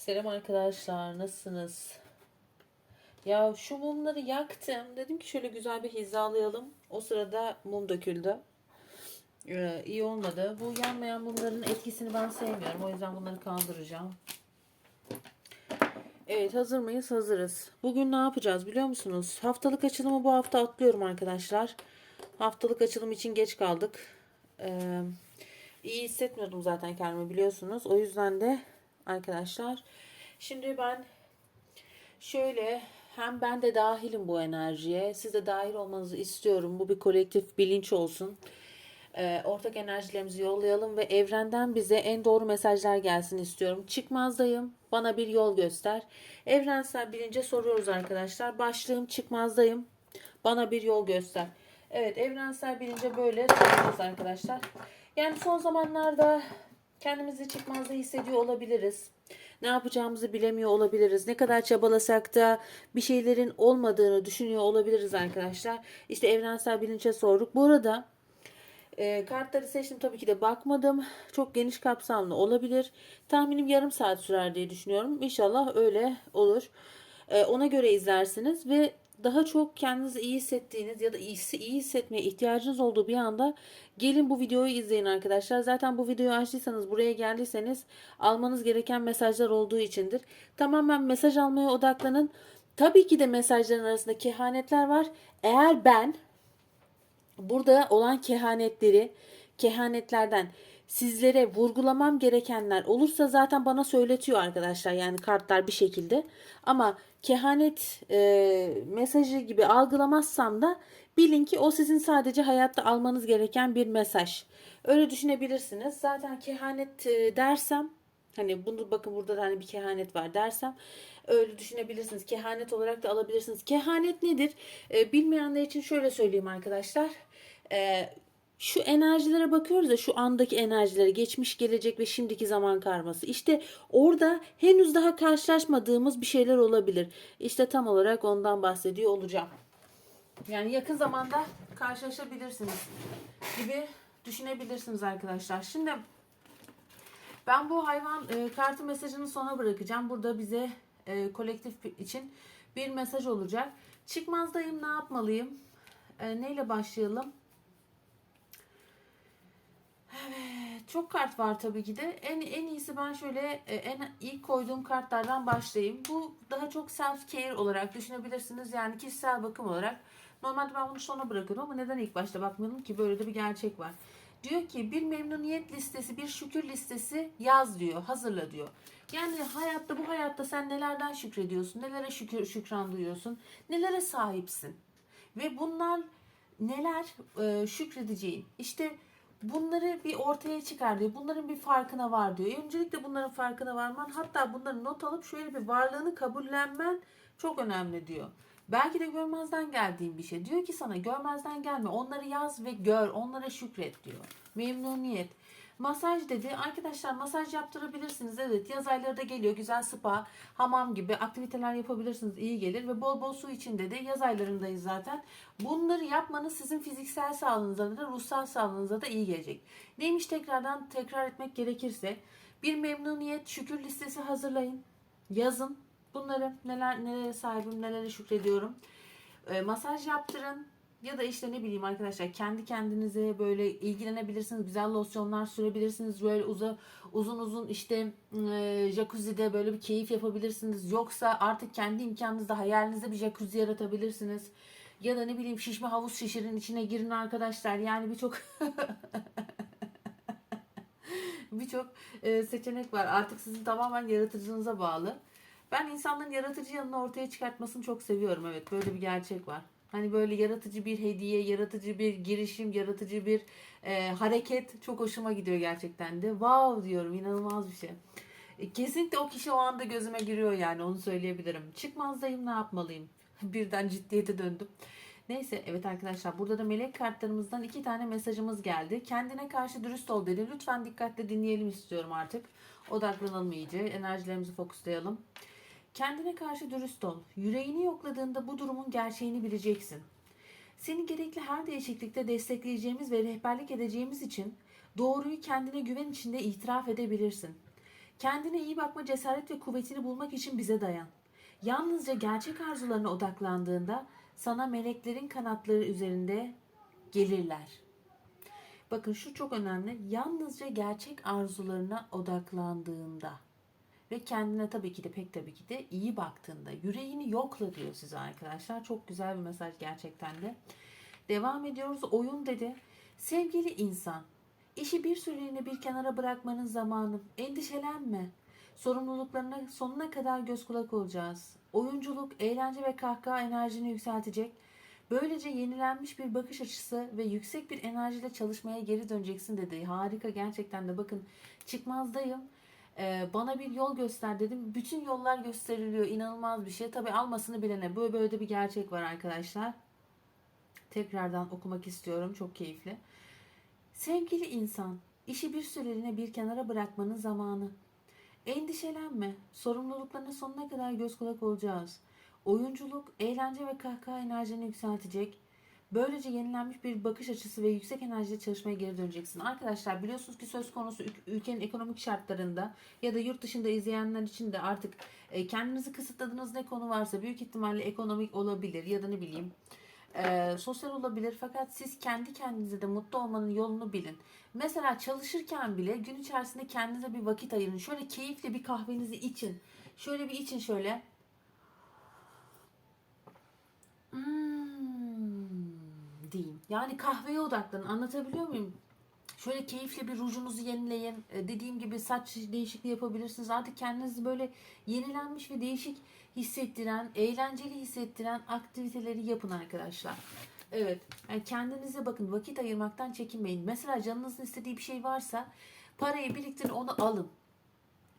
Selam arkadaşlar, nasılsınız? Ya şu mumları yaktım. Dedim ki şöyle güzel bir hizalayalım. O sırada mum döküldü. Ee, iyi olmadı. Bu yanmayan mumların etkisini ben sevmiyorum. O yüzden bunları kaldıracağım. Evet hazır mıyız? Hazırız. Bugün ne yapacağız biliyor musunuz? Haftalık açılımı bu hafta atlıyorum arkadaşlar. Haftalık açılım için geç kaldık. Ee, iyi hissetmiyordum zaten kendimi biliyorsunuz. O yüzden de arkadaşlar. Şimdi ben şöyle hem ben de dahilim bu enerjiye. Siz de dahil olmanızı istiyorum. Bu bir kolektif bilinç olsun. Ee, ortak enerjilerimizi yollayalım ve evrenden bize en doğru mesajlar gelsin istiyorum. Çıkmazdayım. Bana bir yol göster. Evrensel bilince soruyoruz arkadaşlar. Başlığım çıkmazdayım. Bana bir yol göster. Evet evrensel bilince böyle soruyoruz arkadaşlar. Yani son zamanlarda kendimizi çıkmazda hissediyor olabiliriz. Ne yapacağımızı bilemiyor olabiliriz. Ne kadar çabalasak da bir şeylerin olmadığını düşünüyor olabiliriz arkadaşlar. İşte evrensel bilince sorduk. Bu arada e, kartları seçtim tabii ki de bakmadım. Çok geniş kapsamlı olabilir. Tahminim yarım saat sürer diye düşünüyorum. İnşallah öyle olur. E, ona göre izlersiniz ve daha çok kendinizi iyi hissettiğiniz ya da iyisi iyi hissetmeye ihtiyacınız olduğu bir anda gelin bu videoyu izleyin arkadaşlar. Zaten bu videoyu açtıysanız buraya geldiyseniz almanız gereken mesajlar olduğu içindir. Tamamen mesaj almaya odaklanın. Tabii ki de mesajların arasında kehanetler var. Eğer ben burada olan kehanetleri, kehanetlerden sizlere vurgulamam gerekenler olursa zaten bana söyletiyor arkadaşlar. Yani kartlar bir şekilde. Ama kehanet e, mesajı gibi algılamazsam da bilin ki o sizin sadece hayatta almanız gereken bir mesaj. Öyle düşünebilirsiniz. Zaten kehanet e, dersem hani bunu bakın burada da hani bir kehanet var dersem öyle düşünebilirsiniz. Kehanet olarak da alabilirsiniz. Kehanet nedir? E, bilmeyenler için şöyle söyleyeyim arkadaşlar. E, şu enerjilere bakıyoruz ya şu andaki enerjilere geçmiş gelecek ve şimdiki zaman karması. İşte orada henüz daha karşılaşmadığımız bir şeyler olabilir. İşte tam olarak ondan bahsediyor olacağım. Yani yakın zamanda karşılaşabilirsiniz gibi düşünebilirsiniz arkadaşlar. Şimdi ben bu hayvan e, kartı mesajını sona bırakacağım. Burada bize e, kolektif için bir mesaj olacak. Çıkmazdayım ne yapmalıyım? E, neyle başlayalım Evet, çok kart var tabii ki de. En en iyisi ben şöyle e, en ilk koyduğum kartlardan başlayayım. Bu daha çok self care olarak düşünebilirsiniz. Yani kişisel bakım olarak. Normalde ben bunu sona bırakıyorum ama neden ilk başta bakmayalım ki böyle de bir gerçek var. Diyor ki bir memnuniyet listesi, bir şükür listesi yaz diyor, hazırla diyor. Yani hayatta bu hayatta sen nelerden şükrediyorsun, nelere şükür şükran duyuyorsun, nelere sahipsin ve bunlar neler e, şükredeceğin. İşte bunları bir ortaya çıkar diyor. Bunların bir farkına var diyor. Öncelikle bunların farkına varman hatta bunları not alıp şöyle bir varlığını kabullenmen çok önemli diyor. Belki de görmezden geldiğin bir şey. Diyor ki sana görmezden gelme. Onları yaz ve gör. Onlara şükret diyor. Memnuniyet. Masaj dedi. Arkadaşlar masaj yaptırabilirsiniz. Evet yaz ayları da geliyor. Güzel spa, hamam gibi aktiviteler yapabilirsiniz. iyi gelir ve bol bol su için dedi. Yaz aylarındayız zaten. Bunları yapmanız sizin fiziksel sağlığınıza da ruhsal sağlığınıza da iyi gelecek. Neymiş tekrardan tekrar etmek gerekirse bir memnuniyet şükür listesi hazırlayın. Yazın. Bunları neler nelere sahibim, nelere şükrediyorum. E, masaj yaptırın. Ya da işte ne bileyim arkadaşlar kendi kendinize böyle ilgilenebilirsiniz. Güzel losyonlar sürebilirsiniz. Böyle uzun uzun uzun işte e, jacuzzi'de böyle bir keyif yapabilirsiniz. Yoksa artık kendi imkanınızda hayalinizde bir jacuzzi yaratabilirsiniz. Ya da ne bileyim şişme havuz şişirin içine girin arkadaşlar. Yani birçok birçok e, seçenek var. Artık sizin tamamen yaratıcınıza bağlı. Ben insanların yaratıcı yanını ortaya çıkartmasını çok seviyorum. Evet böyle bir gerçek var. Hani böyle yaratıcı bir hediye, yaratıcı bir girişim, yaratıcı bir e, hareket çok hoşuma gidiyor gerçekten de. Wow diyorum inanılmaz bir şey. E, kesinlikle o kişi o anda gözüme giriyor yani onu söyleyebilirim. Çıkmazdayım ne yapmalıyım? Birden ciddiyete döndüm. Neyse evet arkadaşlar burada da melek kartlarımızdan iki tane mesajımız geldi. Kendine karşı dürüst ol dedi. Lütfen dikkatle dinleyelim istiyorum artık. Odaklanalım iyice. Enerjilerimizi fokuslayalım. Kendine karşı dürüst ol. Yüreğini yokladığında bu durumun gerçeğini bileceksin. Seni gerekli her değişiklikte destekleyeceğimiz ve rehberlik edeceğimiz için doğruyu kendine güven içinde itiraf edebilirsin. Kendine iyi bakma cesaret ve kuvvetini bulmak için bize dayan. Yalnızca gerçek arzularına odaklandığında sana meleklerin kanatları üzerinde gelirler. Bakın şu çok önemli. Yalnızca gerçek arzularına odaklandığında ve kendine tabii ki de pek tabii ki de iyi baktığında yüreğini yokla diyor size arkadaşlar. Çok güzel bir mesaj gerçekten de. Devam ediyoruz. Oyun dedi. Sevgili insan, işi bir süreliğine bir kenara bırakmanın zamanı. Endişelenme. Sorumluluklarına sonuna kadar göz kulak olacağız. Oyunculuk, eğlence ve kahkaha enerjini yükseltecek. Böylece yenilenmiş bir bakış açısı ve yüksek bir enerjiyle çalışmaya geri döneceksin dedi. Harika gerçekten de bakın çıkmazdayım. Ee, bana bir yol göster dedim. Bütün yollar gösteriliyor. İnanılmaz bir şey. Tabi almasını bilene. Böyle böyle de bir gerçek var arkadaşlar. Tekrardan okumak istiyorum. Çok keyifli. Sevgili insan, işi bir süreliğine bir kenara bırakmanın zamanı. Endişelenme. Sorumluluklarına sonuna kadar göz kulak olacağız. Oyunculuk, eğlence ve kahkaha enerjini yükseltecek. Böylece yenilenmiş bir bakış açısı ve yüksek enerjiyle çalışmaya geri döneceksin. Arkadaşlar biliyorsunuz ki söz konusu ül- ülkenin ekonomik şartlarında ya da yurt dışında izleyenler için de artık e, kendinizi kısıtladığınız ne konu varsa büyük ihtimalle ekonomik olabilir ya da ne bileyim e, sosyal olabilir fakat siz kendi kendinize de mutlu olmanın yolunu bilin. Mesela çalışırken bile gün içerisinde kendinize bir vakit ayırın. Şöyle keyifli bir kahvenizi için. Şöyle bir için şöyle. Hmm, diyeyim. Yani kahveye odaklanın. Anlatabiliyor muyum? Şöyle keyifli bir rujunuzu yenileyin. Ee, Dediğim gibi saç değişikliği yapabilirsiniz. Artık kendinizi böyle yenilenmiş ve değişik hissettiren, eğlenceli hissettiren aktiviteleri yapın arkadaşlar. Evet. Yani kendinize bakın vakit ayırmaktan çekinmeyin. Mesela canınızın istediği bir şey varsa parayı biriktirin onu alın.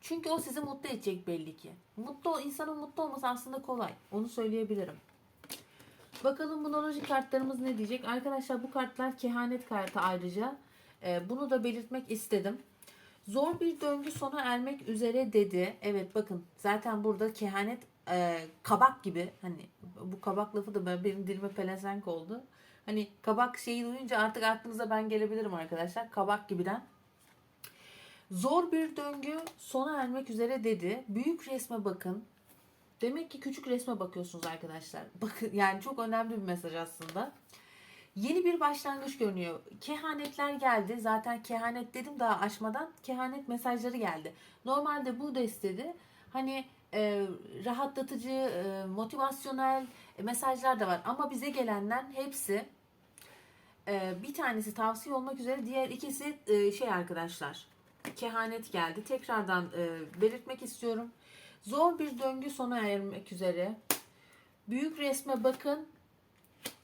Çünkü o sizi mutlu edecek belli ki. Mutlu insanın mutlu olması aslında kolay. Onu söyleyebilirim. Bakalım bunoloji kartlarımız ne diyecek? Arkadaşlar bu kartlar kehanet kartı ayrıca. Ee, bunu da belirtmek istedim. Zor bir döngü sona ermek üzere dedi. Evet bakın zaten burada kehanet e, kabak gibi. Hani bu kabak lafı da ben- benim dilime pelesenk oldu. Hani kabak şeyi duyunca artık aklınıza ben gelebilirim arkadaşlar. Kabak gibiden. Zor bir döngü sona ermek üzere dedi. Büyük resme bakın. Demek ki küçük resme bakıyorsunuz arkadaşlar. Bakın yani çok önemli bir mesaj aslında. Yeni bir başlangıç görünüyor. Kehanetler geldi. Zaten kehanet dedim daha açmadan. Kehanet mesajları geldi. Normalde bu destede hani e, rahatlatıcı, e, motivasyonel mesajlar da var. Ama bize gelenler hepsi e, bir tanesi tavsiye olmak üzere diğer ikisi e, şey arkadaşlar. Kehanet geldi. Tekrardan e, belirtmek istiyorum. Zor bir döngü sona ermek üzere. Büyük resme bakın.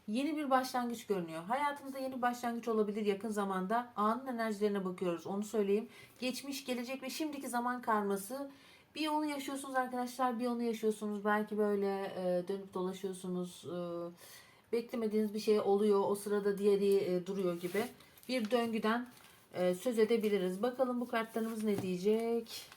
Yeni bir başlangıç görünüyor. Hayatımızda yeni bir başlangıç olabilir yakın zamanda. Anın enerjilerine bakıyoruz. Onu söyleyeyim. Geçmiş, gelecek ve şimdiki zaman karması. Bir onu yaşıyorsunuz arkadaşlar, bir onu yaşıyorsunuz. Belki böyle e, dönüp dolaşıyorsunuz. E, beklemediğiniz bir şey oluyor. O sırada diğeri e, duruyor gibi. Bir döngüden e, söz edebiliriz. Bakalım bu kartlarımız ne diyecek?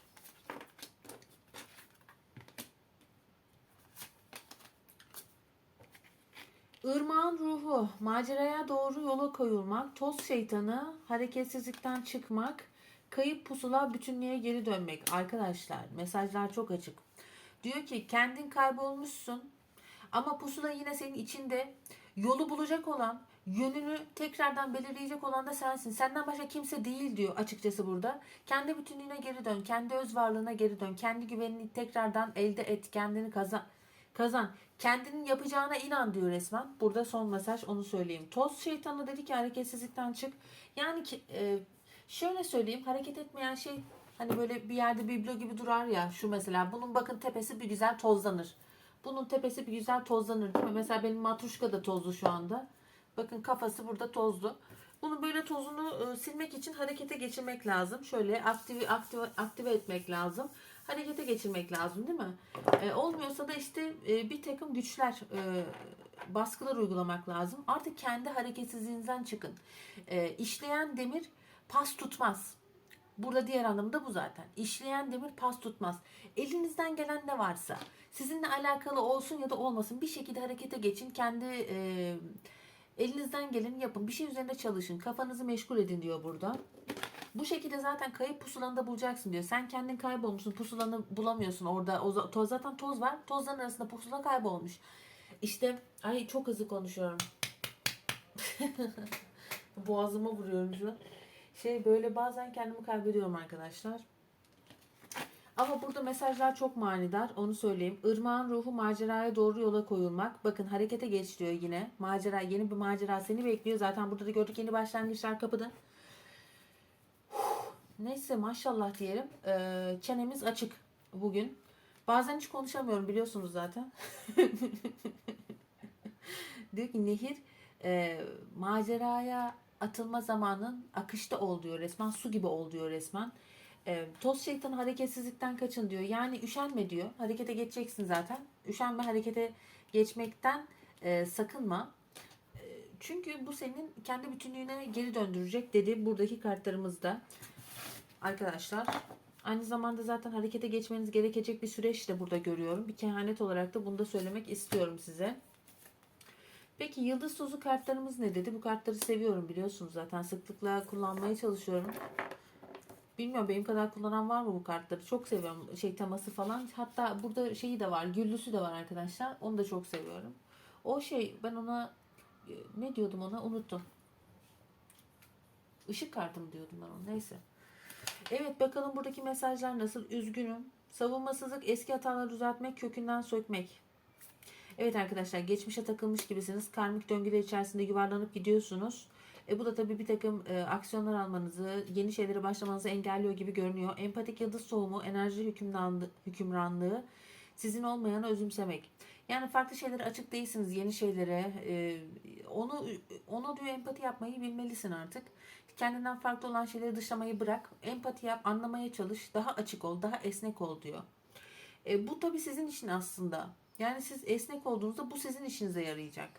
Irmağın ruhu, maceraya doğru yola koyulmak, toz şeytanı, hareketsizlikten çıkmak, kayıp pusula bütünlüğe geri dönmek. Arkadaşlar mesajlar çok açık. Diyor ki kendin kaybolmuşsun ama pusula yine senin içinde yolu bulacak olan, yönünü tekrardan belirleyecek olan da sensin. Senden başka kimse değil diyor açıkçası burada. Kendi bütünlüğüne geri dön, kendi öz varlığına geri dön, kendi güvenini tekrardan elde et, kendini kazan. Kazan. Kendinin yapacağına inan diyor resmen. Burada son mesaj onu söyleyeyim. Toz şeytanı dedi ki hareketsizlikten çık. Yani ki, e, şöyle söyleyeyim hareket etmeyen şey hani böyle bir yerde biblo gibi durar ya şu mesela bunun bakın tepesi bir güzel tozlanır. Bunun tepesi bir güzel tozlanır değil mi? Mesela benim matruşka da tozlu şu anda. Bakın kafası burada tozlu. Bunu böyle tozunu e, silmek için harekete geçirmek lazım. Şöyle aktive, aktive, aktive etmek lazım. Harekete geçirmek lazım değil mi? E, olmuyorsa da işte e, bir takım güçler, e, baskılar uygulamak lazım. Artık kendi hareketsizliğinizden çıkın. E, işleyen demir pas tutmaz. Burada diğer anlamda bu zaten. İşleyen demir pas tutmaz. Elinizden gelen ne varsa sizinle alakalı olsun ya da olmasın bir şekilde harekete geçin. Kendi e, elinizden geleni yapın. Bir şey üzerinde çalışın. Kafanızı meşgul edin diyor burada. Bu şekilde zaten kayıp pusulanı da bulacaksın diyor. Sen kendin kaybolmuşsun. Pusulanı bulamıyorsun orada. O, toz, zaten toz var. Tozların arasında pusula kaybolmuş. İşte ay çok hızlı konuşuyorum. Boğazıma vuruyorum şu an. Şey böyle bazen kendimi kaybediyorum arkadaşlar. Ama burada mesajlar çok manidar. Onu söyleyeyim. Irmağın ruhu maceraya doğru yola koyulmak. Bakın harekete geç diyor yine. Macera, yeni bir macera seni bekliyor. Zaten burada da gördük yeni başlangıçlar kapıda. Neyse maşallah diyelim. Ee, çenemiz açık bugün. Bazen hiç konuşamıyorum biliyorsunuz zaten. diyor ki nehir e, maceraya atılma zamanın akışta ol diyor resmen. Su gibi ol diyor resmen. E, toz şeytan hareketsizlikten kaçın diyor. Yani üşenme diyor. Harekete geçeceksin zaten. Üşenme harekete geçmekten e, sakınma. E, çünkü bu senin kendi bütünlüğüne geri döndürecek dedi buradaki kartlarımızda. Arkadaşlar aynı zamanda zaten harekete geçmeniz gerekecek bir süreç de burada görüyorum. Bir kehanet olarak da bunu da söylemek istiyorum size. Peki yıldız tozu kartlarımız ne dedi? Bu kartları seviyorum biliyorsunuz zaten sıklıkla kullanmaya çalışıyorum. Bilmiyorum benim kadar kullanan var mı bu kartları? Çok seviyorum şey teması falan. Hatta burada şeyi de var, güllüsü de var arkadaşlar. Onu da çok seviyorum. O şey ben ona e, ne diyordum ona unuttum. Işık kartı mı diyordum ben ona neyse. Evet bakalım buradaki mesajlar nasıl? Üzgünüm. Savunmasızlık, eski hataları düzeltmek, kökünden sökmek. Evet arkadaşlar geçmişe takılmış gibisiniz. Karmik döngüler içerisinde yuvarlanıp gidiyorsunuz. E bu da tabii bir takım e, aksiyonlar almanızı, yeni şeylere başlamanızı engelliyor gibi görünüyor. Empatik yıldız soğumu, enerji hükümranlığı, hükümranlığı sizin olmayanı özümsemek. Yani farklı şeylere açık değilsiniz, yeni şeylere. E, onu ona diyor empati yapmayı bilmelisin artık. Kendinden farklı olan şeyleri dışlamayı bırak. Empati yap, anlamaya çalış, daha açık ol, daha esnek ol diyor. E, bu tabii sizin için aslında. Yani siz esnek olduğunuzda bu sizin işinize yarayacak.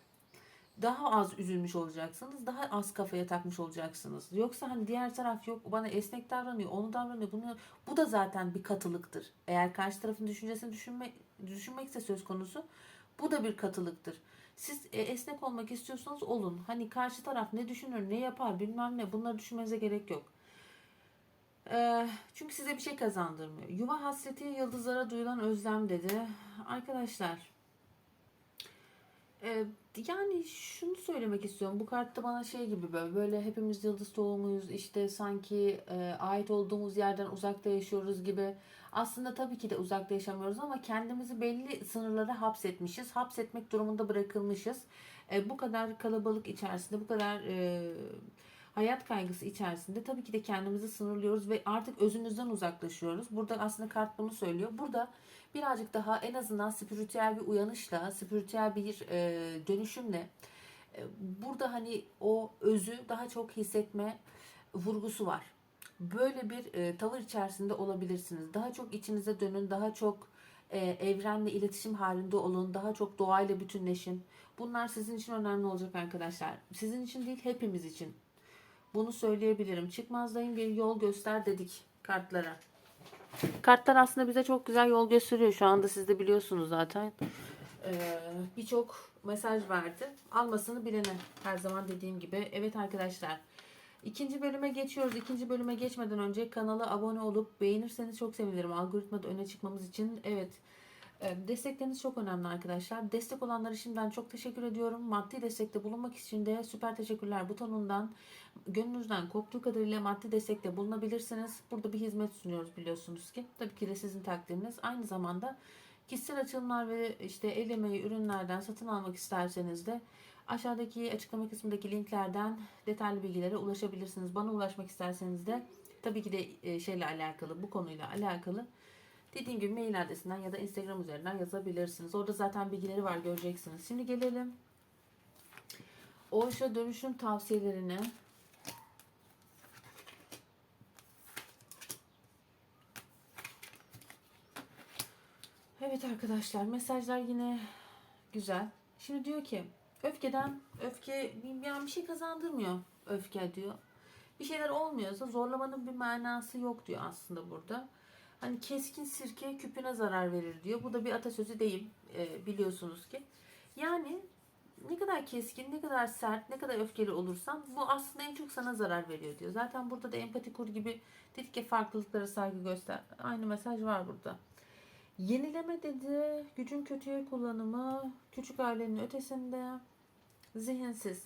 Daha az üzülmüş olacaksınız. Daha az kafaya takmış olacaksınız. Yoksa hani diğer taraf yok bana esnek davranıyor, onu davranıyor, bunu bu da zaten bir katılıktır. Eğer karşı tarafın düşüncesini düşünme, düşünmekse söz konusu bu da bir katılıktır. Siz e, esnek olmak istiyorsanız olun. Hani karşı taraf ne düşünür, ne yapar bilmem ne bunları düşünmenize gerek yok. Ee, çünkü size bir şey kazandırmıyor. Yuva hasreti yıldızlara duyulan özlem dedi. Arkadaşlar e, yani şunu söylemek istiyorum. Bu kartta bana şey gibi böyle, böyle hepimiz yıldız doğumuyuz. işte sanki e, ait olduğumuz yerden uzakta yaşıyoruz gibi. Aslında tabii ki de uzakta yaşamıyoruz ama kendimizi belli sınırlara hapsetmişiz. Hapsetmek durumunda bırakılmışız. E, bu kadar kalabalık içerisinde, bu kadar e, hayat kaygısı içerisinde tabii ki de kendimizi sınırlıyoruz ve artık özümüzden uzaklaşıyoruz. Burada aslında kart bunu söylüyor. Burada birazcık daha en azından spiritüel bir uyanışla, spiritüel bir e, dönüşümle e, burada hani o özü daha çok hissetme vurgusu var. Böyle bir e, tavır içerisinde olabilirsiniz. Daha çok içinize dönün, daha çok e, evrenle iletişim halinde olun, daha çok doğayla bütünleşin. Bunlar sizin için önemli olacak arkadaşlar. Sizin için değil, hepimiz için. Bunu söyleyebilirim. Çıkmazdayım bir yol göster dedik kartlara. Kartlar aslında bize çok güzel yol gösteriyor. Şu anda siz de biliyorsunuz zaten. Ee, Birçok mesaj verdi. Almasını bilene her zaman dediğim gibi. Evet arkadaşlar. İkinci bölüme geçiyoruz. İkinci bölüme geçmeden önce kanala abone olup beğenirseniz çok sevinirim. Algoritmada öne çıkmamız için. Evet. e, Destekleriniz çok önemli arkadaşlar. Destek olanlara şimdiden çok teşekkür ediyorum. Maddi destekte bulunmak için de süper teşekkürler butonundan gönlünüzden koptuğu kadarıyla maddi destekte bulunabilirsiniz. Burada bir hizmet sunuyoruz biliyorsunuz ki. Tabii ki de sizin takdiriniz. Aynı zamanda kişisel açılımlar ve işte el emeği ürünlerden satın almak isterseniz de aşağıdaki açıklama kısmındaki linklerden detaylı bilgilere ulaşabilirsiniz. Bana ulaşmak isterseniz de tabii ki de e, şeyle alakalı, bu konuyla alakalı dediğim gibi mail adresinden ya da Instagram üzerinden yazabilirsiniz. Orada zaten bilgileri var göreceksiniz. Şimdi gelelim Osho dönüşüm tavsiyelerine. Evet arkadaşlar mesajlar yine güzel. Şimdi diyor ki öfkeden öfke yani bir şey kazandırmıyor öfke diyor. Bir şeyler olmuyorsa zorlamanın bir manası yok diyor aslında burada. Hani keskin sirke küpüne zarar verir diyor. Bu da bir atasözü değil e, biliyorsunuz ki. Yani ne kadar keskin, ne kadar sert, ne kadar öfkeli olursan bu aslında en çok sana zarar veriyor diyor. Zaten burada da empati kur gibi dedik ya farklılıklara saygı göster. Aynı mesaj var burada. Yenileme dedi, gücün kötüye kullanımı, küçük ailenin ötesinde, zihinsiz.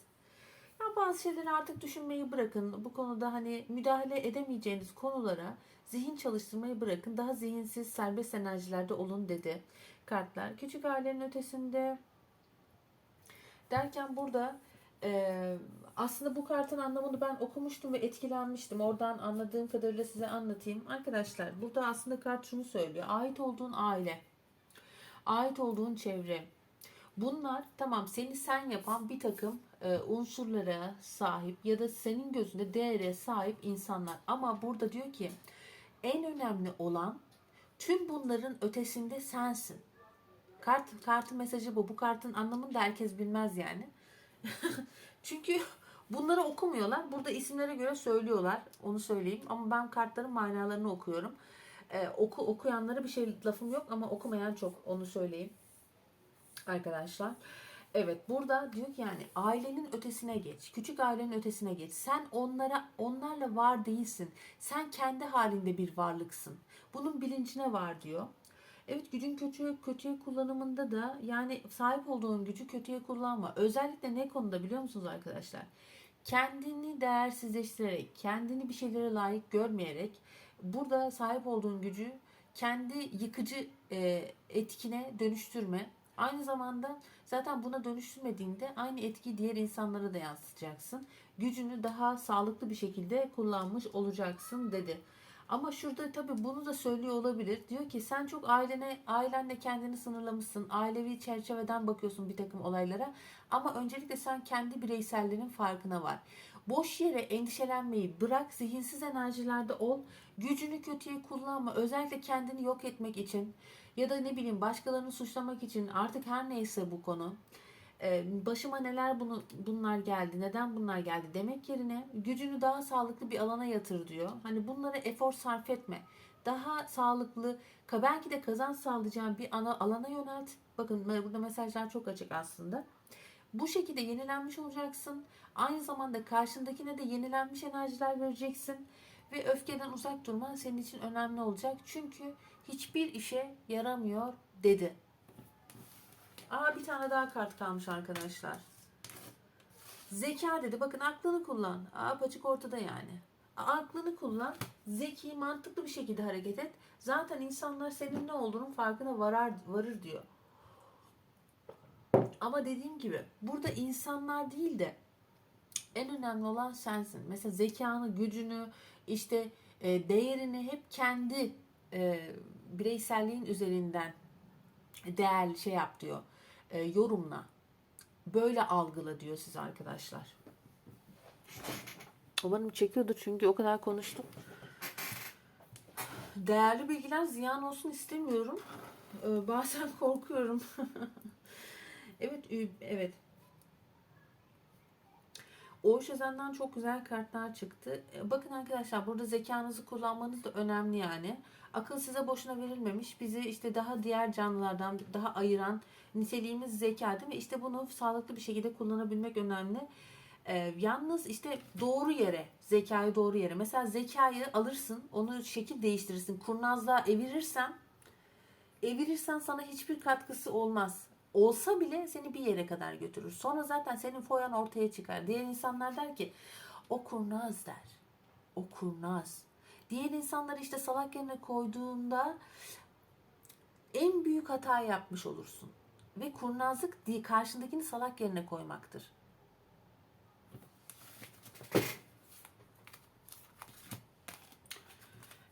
Ya bazı şeyleri artık düşünmeyi bırakın. Bu konuda hani müdahale edemeyeceğiniz konulara zihin çalıştırmayı bırakın. Daha zihinsiz, serbest enerjilerde olun dedi kartlar. Küçük ailenin ötesinde derken burada e, aslında bu kartın anlamını ben okumuştum ve etkilenmiştim. Oradan anladığım kadarıyla size anlatayım. Arkadaşlar burada aslında kart şunu söylüyor. Ait olduğun aile, ait olduğun çevre. Bunlar tamam seni sen yapan bir takım e, unsurlara sahip ya da senin gözünde değere sahip insanlar. Ama burada diyor ki en önemli olan tüm bunların ötesinde sensin. Kart, kartın mesajı bu. Bu kartın anlamını da herkes bilmez yani. Çünkü bunları okumuyorlar. Burada isimlere göre söylüyorlar. Onu söyleyeyim. Ama ben kartların manalarını okuyorum. Ee, oku okuyanlara bir şey lafım yok ama okumayan çok. Onu söyleyeyim. Arkadaşlar. Evet burada diyor ki yani ailenin ötesine geç. Küçük ailenin ötesine geç. Sen onlara onlarla var değilsin. Sen kendi halinde bir varlıksın. Bunun bilincine var diyor. Evet gücün kötüye, kötüye kullanımında da yani sahip olduğun gücü kötüye kullanma. Özellikle ne konuda biliyor musunuz arkadaşlar? Kendini değersizleştirerek, kendini bir şeylere layık görmeyerek burada sahip olduğun gücü kendi yıkıcı e, etkine dönüştürme. Aynı zamanda zaten buna dönüştürmediğinde aynı etkiyi diğer insanlara da yansıtacaksın. Gücünü daha sağlıklı bir şekilde kullanmış olacaksın dedi. Ama şurada tabii bunu da söylüyor olabilir. Diyor ki sen çok ailene, ailenle kendini sınırlamışsın. Ailevi çerçeveden bakıyorsun bir takım olaylara. Ama öncelikle sen kendi bireyselliğinin farkına var. Boş yere endişelenmeyi bırak, zihinsiz enerjilerde ol. Gücünü kötüye kullanma. Özellikle kendini yok etmek için ya da ne bileyim başkalarını suçlamak için artık her neyse bu konu e, başıma neler bunu bunlar geldi, neden bunlar geldi demek yerine gücünü daha sağlıklı bir alana yatır diyor. Hani bunlara efor sarf etme. Daha sağlıklı, belki de kazanç sağlayacağın bir ana alana yönelt. Bakın burada mesajlar çok açık aslında. Bu şekilde yenilenmiş olacaksın. Aynı zamanda karşındakine de yenilenmiş enerjiler vereceksin. Ve öfkeden uzak durman senin için önemli olacak. Çünkü hiçbir işe yaramıyor dedi. Aa bir tane daha kart kalmış arkadaşlar. Zeka dedi. Bakın aklını kullan. Aa apaçık ortada yani. Aklını kullan. Zeki, mantıklı bir şekilde hareket et. Zaten insanlar senin ne olduğunun farkına varar, varır diyor. Ama dediğim gibi burada insanlar değil de en önemli olan sensin. Mesela zekanı, gücünü, işte e, değerini hep kendi e, bireyselliğin üzerinden değerli şey yap diyor. E, yorumla. Böyle algıla diyor size arkadaşlar. Umarım çekiyordur çünkü o kadar konuştum. Değerli bilgiler ziyan olsun istemiyorum. Ee, bazen korkuyorum. evet, evet. Oğuş Özen'den çok güzel kartlar çıktı. Ee, Bakın arkadaşlar burada zekanızı kullanmanız da önemli yani. Akıl size boşuna verilmemiş. Bizi işte daha diğer canlılardan daha ayıran niteliğimiz zeka değil mi? İşte bunu sağlıklı bir şekilde kullanabilmek önemli. Ee, yalnız işte doğru yere, zekayı doğru yere. Mesela zekayı alırsın, onu şekil değiştirirsin. Kurnazlığa evirirsen, evirirsen sana hiçbir katkısı olmaz. Olsa bile seni bir yere kadar götürür. Sonra zaten senin foyan ortaya çıkar. Diğer insanlar der ki o kurnaz der. O kurnaz. Diğer insanları işte salak yerine koyduğunda en büyük hata yapmış olursun. Ve kurnazlık karşındakini salak yerine koymaktır.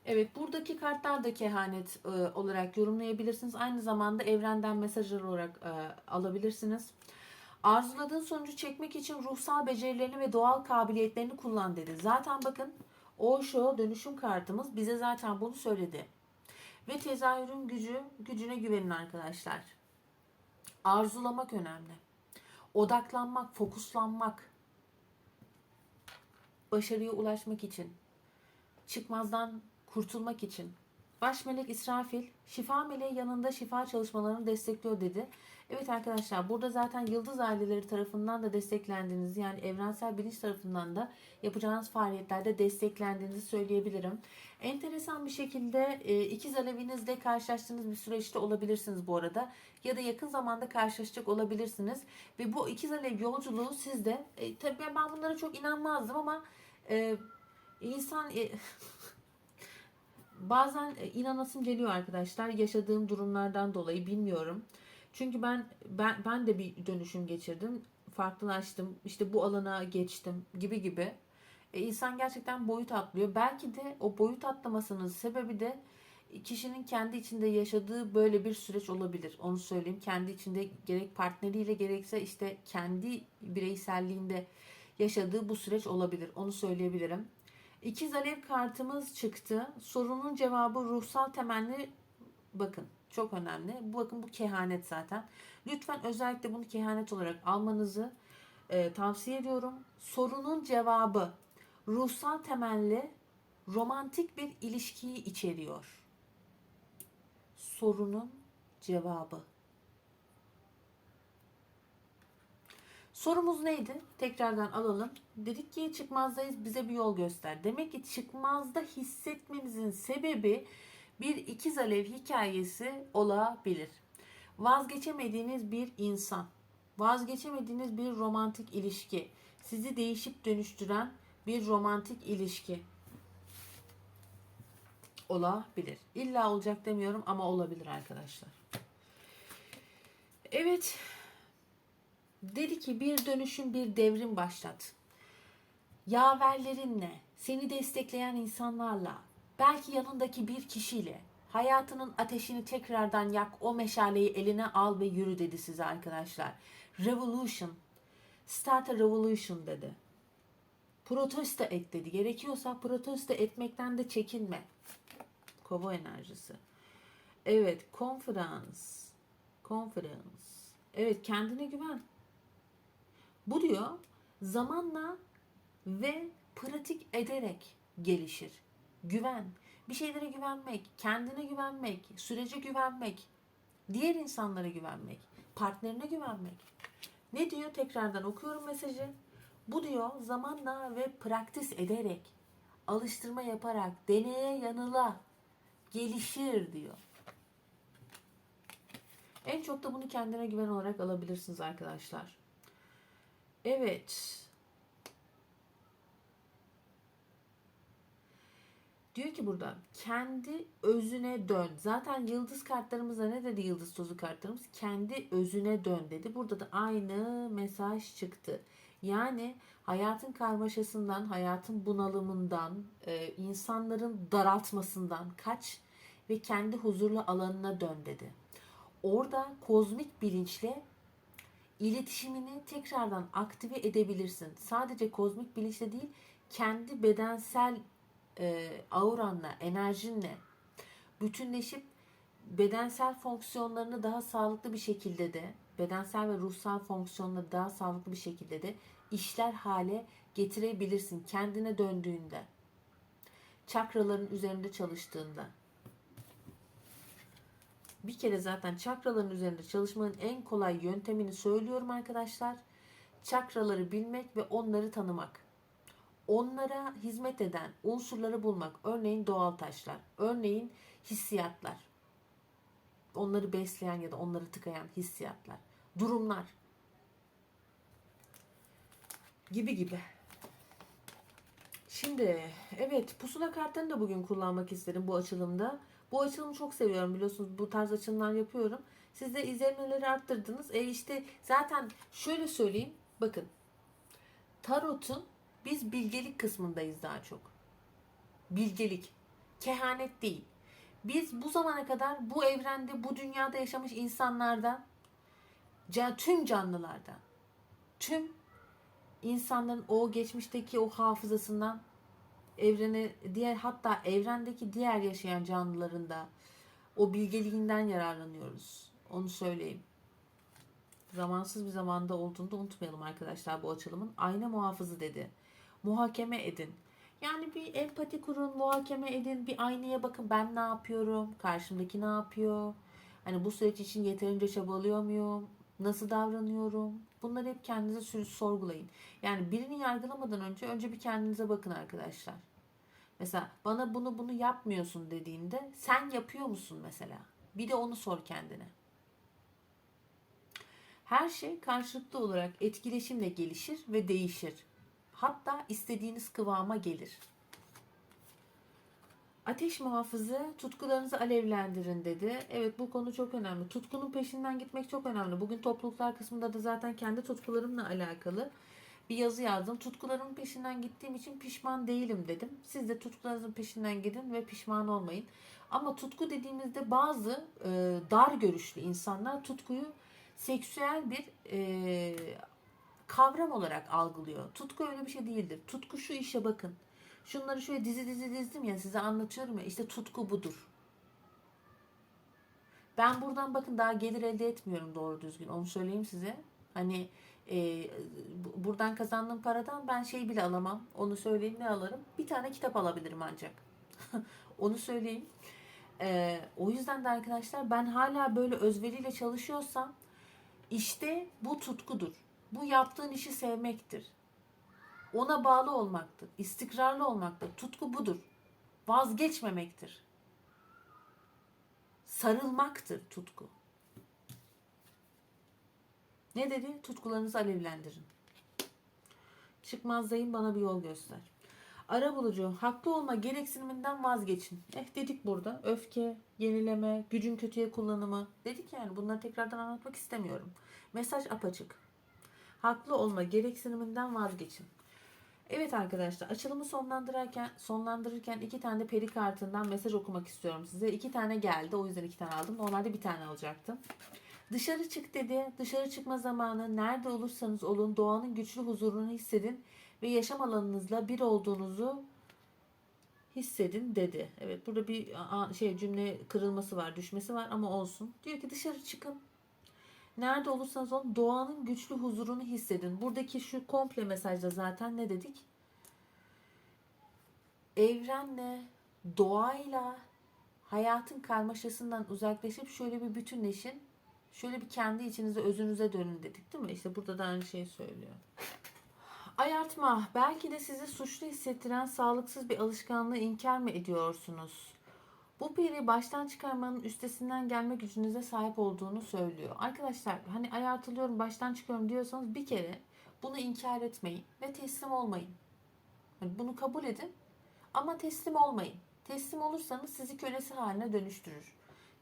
Evet buradaki kartlar da kehanet e, olarak yorumlayabilirsiniz. Aynı zamanda evrenden mesajlar olarak e, alabilirsiniz. Arzuladığın sonucu çekmek için ruhsal becerilerini ve doğal kabiliyetlerini kullan dedi. Zaten bakın Osho dönüşüm kartımız bize zaten bunu söyledi. Ve tezahürün gücü, gücüne güvenin arkadaşlar. Arzulamak önemli. Odaklanmak, fokuslanmak. Başarıya ulaşmak için. Çıkmazdan kurtulmak için. Baş melek İsrafil şifa meleği yanında şifa çalışmalarını destekliyor dedi. Evet arkadaşlar burada zaten yıldız aileleri tarafından da desteklendiğiniz yani evrensel bilinç tarafından da yapacağınız faaliyetlerde desteklendiğinizi söyleyebilirim. Enteresan bir şekilde e, ikiz alevinizle karşılaştığınız bir süreçte olabilirsiniz bu arada. Ya da yakın zamanda karşılaşacak olabilirsiniz. Ve bu ikiz alev yolculuğu sizde, e, tabii ben bunlara çok inanmazdım ama e, insan... E, bazen e, inanasım geliyor arkadaşlar yaşadığım durumlardan dolayı bilmiyorum. Çünkü ben ben ben de bir dönüşüm geçirdim. Farklılaştım. işte bu alana geçtim gibi gibi. E, insan gerçekten boyut atlıyor. Belki de o boyut atlamasının sebebi de kişinin kendi içinde yaşadığı böyle bir süreç olabilir. Onu söyleyeyim. Kendi içinde gerek partneriyle gerekse işte kendi bireyselliğinde yaşadığı bu süreç olabilir. Onu söyleyebilirim. İkiz alev kartımız çıktı. Sorunun cevabı ruhsal temelli bakın çok önemli. Bakın bu kehanet zaten. Lütfen özellikle bunu kehanet olarak almanızı e, tavsiye ediyorum. Sorunun cevabı ruhsal temelli romantik bir ilişkiyi içeriyor. Sorunun cevabı. Sorumuz neydi? Tekrardan alalım. Dedik ki çıkmazdayız bize bir yol göster. Demek ki çıkmazda hissetmemizin sebebi bir ikiz alev hikayesi olabilir. Vazgeçemediğiniz bir insan, vazgeçemediğiniz bir romantik ilişki, sizi değişip dönüştüren bir romantik ilişki olabilir. İlla olacak demiyorum ama olabilir arkadaşlar. Evet. Dedi ki bir dönüşüm, bir devrim başlat. Yaverlerinle, seni destekleyen insanlarla, belki yanındaki bir kişiyle hayatının ateşini tekrardan yak, o meşaleyi eline al ve yürü dedi size arkadaşlar. Revolution, start a revolution dedi. Protesto et dedi. Gerekiyorsa protesto etmekten de çekinme. Kova enerjisi. Evet, konferans. Konferans. Evet, kendine güven. Bu diyor zamanla ve pratik ederek gelişir. Güven. Bir şeylere güvenmek, kendine güvenmek, sürece güvenmek, diğer insanlara güvenmek, partnerine güvenmek. Ne diyor? Tekrardan okuyorum mesajı. Bu diyor zamanla ve praktis ederek, alıştırma yaparak, deneye yanıla gelişir diyor. En çok da bunu kendine güven olarak alabilirsiniz arkadaşlar. Evet. Diyor ki burada kendi özüne dön. Zaten yıldız kartlarımızda ne dedi yıldız tozu kartlarımız? Kendi özüne dön dedi. Burada da aynı mesaj çıktı. Yani hayatın karmaşasından, hayatın bunalımından, e, insanların daraltmasından kaç ve kendi huzurlu alanına dön dedi. Orada kozmik bilinçle iletişimini tekrardan aktive edebilirsin. Sadece kozmik bilinçle değil, kendi bedensel e, auranla, enerjinle bütünleşip bedensel fonksiyonlarını daha sağlıklı bir şekilde de bedensel ve ruhsal fonksiyonları daha sağlıklı bir şekilde de işler hale getirebilirsin kendine döndüğünde. Çakraların üzerinde çalıştığında. Bir kere zaten çakraların üzerinde çalışmanın en kolay yöntemini söylüyorum arkadaşlar. Çakraları bilmek ve onları tanımak. Onlara hizmet eden unsurları bulmak. Örneğin doğal taşlar, örneğin hissiyatlar. Onları besleyen ya da onları tıkayan hissiyatlar, durumlar gibi gibi. Şimdi evet pusula kartlarını da bugün kullanmak isterim bu açılımda. Bu açılımı çok seviyorum biliyorsunuz bu tarz açılımlar yapıyorum. Siz de izlenmeleri arttırdınız. E işte zaten şöyle söyleyeyim bakın tarotun biz bilgelik kısmındayız daha çok. Bilgelik. Kehanet değil. Biz bu zamana kadar bu evrende, bu dünyada yaşamış insanlardan, tüm canlılardan, tüm insanların o geçmişteki o hafızasından evrene diğer hatta evrendeki diğer yaşayan canlıların da o bilgeliğinden yararlanıyoruz. Onu söyleyeyim. Zamansız bir zamanda olduğunu da unutmayalım arkadaşlar bu açılımın. Ayna muhafızı dedi. Muhakeme edin. Yani bir empati kurun, muhakeme edin, bir aynaya bakın ben ne yapıyorum, karşımdaki ne yapıyor. Hani bu süreç için yeterince çabalıyor muyum, nasıl davranıyorum. Bunları hep kendinize sorgulayın. Yani birini yargılamadan önce önce bir kendinize bakın arkadaşlar. Mesela bana bunu bunu yapmıyorsun dediğinde sen yapıyor musun mesela? Bir de onu sor kendine. Her şey karşılıklı olarak etkileşimle gelişir ve değişir. Hatta istediğiniz kıvama gelir. Ateş muhafızı tutkularınızı alevlendirin dedi. Evet bu konu çok önemli. Tutkunun peşinden gitmek çok önemli. Bugün topluluklar kısmında da zaten kendi tutkularımla alakalı bir yazı yazdım. Tutkularımın peşinden gittiğim için pişman değilim dedim. Siz de tutkularınızın peşinden gidin ve pişman olmayın. Ama tutku dediğimizde bazı e, dar görüşlü insanlar tutkuyu seksüel bir e, kavram olarak algılıyor. Tutku öyle bir şey değildir. Tutku şu işe bakın. Şunları şöyle dizi dizi dizdim ya size anlatıyorum ya işte tutku budur. Ben buradan bakın daha gelir elde etmiyorum doğru düzgün onu söyleyeyim size. Hani e, bu- buradan kazandığım paradan ben şey bile alamam. Onu söyleyeyim ne alırım? Bir tane kitap alabilirim ancak. onu söyleyeyim. E, o yüzden de arkadaşlar ben hala böyle özveriyle çalışıyorsam işte bu tutkudur. Bu yaptığın işi sevmektir. Ona bağlı olmaktır. istikrarlı olmaktır. Tutku budur. Vazgeçmemektir. Sarılmaktır tutku. Ne dedi? Tutkularınızı alevlendirin. Çıkmazdayım bana bir yol göster. Ara bulucu, haklı olma gereksiniminden vazgeçin. Eh dedik burada. Öfke, yenileme, gücün kötüye kullanımı. Dedik yani bunları tekrardan anlatmak istemiyorum. Mesaj apaçık. Haklı olma gereksiniminden vazgeçin. Evet arkadaşlar açılımı sonlandırırken sonlandırırken iki tane peri kartından mesaj okumak istiyorum size. İki tane geldi o yüzden iki tane aldım. Normalde bir tane alacaktım. Dışarı çık dedi. Dışarı çıkma zamanı nerede olursanız olun doğanın güçlü huzurunu hissedin ve yaşam alanınızla bir olduğunuzu hissedin dedi. Evet burada bir şey cümle kırılması var, düşmesi var ama olsun. Diyor ki dışarı çıkın. Nerede olursanız olun doğanın güçlü huzurunu hissedin. Buradaki şu komple mesajda zaten ne dedik? Evrenle, doğayla, hayatın karmaşasından uzaklaşıp şöyle bir bütünleşin. Şöyle bir kendi içinize, özünüze dönün dedik değil mi? İşte burada da aynı şeyi söylüyor. Ayartma. Belki de sizi suçlu hissettiren sağlıksız bir alışkanlığı inkar mı ediyorsunuz? Bu peri baştan çıkarmanın üstesinden gelme gücünüze sahip olduğunu söylüyor. Arkadaşlar hani ayartılıyorum baştan çıkıyorum diyorsanız bir kere bunu inkar etmeyin ve teslim olmayın. Hani bunu kabul edin ama teslim olmayın. Teslim olursanız sizi kölesi haline dönüştürür.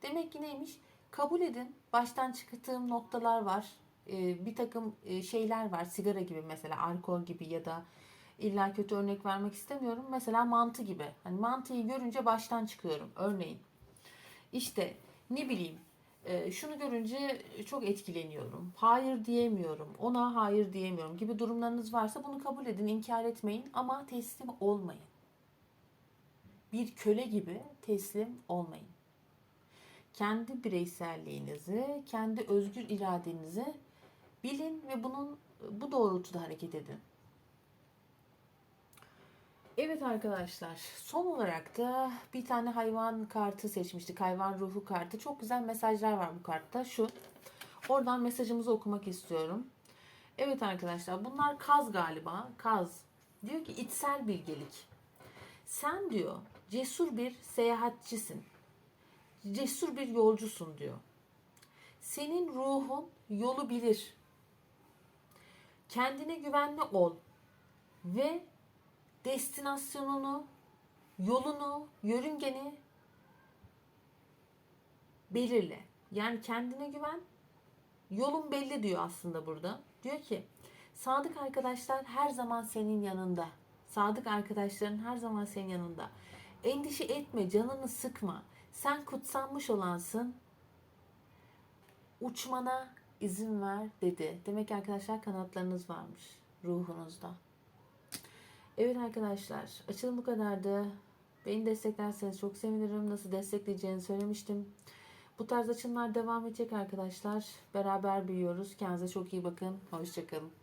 Demek ki neymiş? Kabul edin. Baştan çıktığım noktalar var. Ee, bir takım e, şeyler var. Sigara gibi mesela alkol gibi ya da illa kötü örnek vermek istemiyorum. Mesela mantı gibi. Hani mantıyı görünce baştan çıkıyorum. Örneğin. İşte ne bileyim e, şunu görünce çok etkileniyorum. Hayır diyemiyorum. Ona hayır diyemiyorum gibi durumlarınız varsa bunu kabul edin, inkar etmeyin ama teslim olmayın. Bir köle gibi teslim olmayın. Kendi bireyselliğinizi, kendi özgür iradenizi bilin ve bunun bu doğrultuda hareket edin. Evet arkadaşlar son olarak da bir tane hayvan kartı seçmiştik. Hayvan ruhu kartı. Çok güzel mesajlar var bu kartta. Şu. Oradan mesajımızı okumak istiyorum. Evet arkadaşlar bunlar kaz galiba. Kaz. Diyor ki içsel bilgelik. Sen diyor cesur bir seyahatçisin. Cesur bir yolcusun diyor. Senin ruhun yolu bilir. Kendine güvenli ol ve destinasyonunu, yolunu, yörüngeni belirle. Yani kendine güven. Yolun belli diyor aslında burada. Diyor ki sadık arkadaşlar her zaman senin yanında. Sadık arkadaşların her zaman senin yanında. Endişe etme, canını sıkma. Sen kutsanmış olansın. Uçmana izin ver dedi. Demek ki arkadaşlar kanatlarınız varmış ruhunuzda. Evet arkadaşlar açılım bu kadardı. Beni desteklerseniz çok sevinirim. Nasıl destekleyeceğini söylemiştim. Bu tarz açılımlar devam edecek arkadaşlar. Beraber büyüyoruz. Kendinize çok iyi bakın. Hoşçakalın.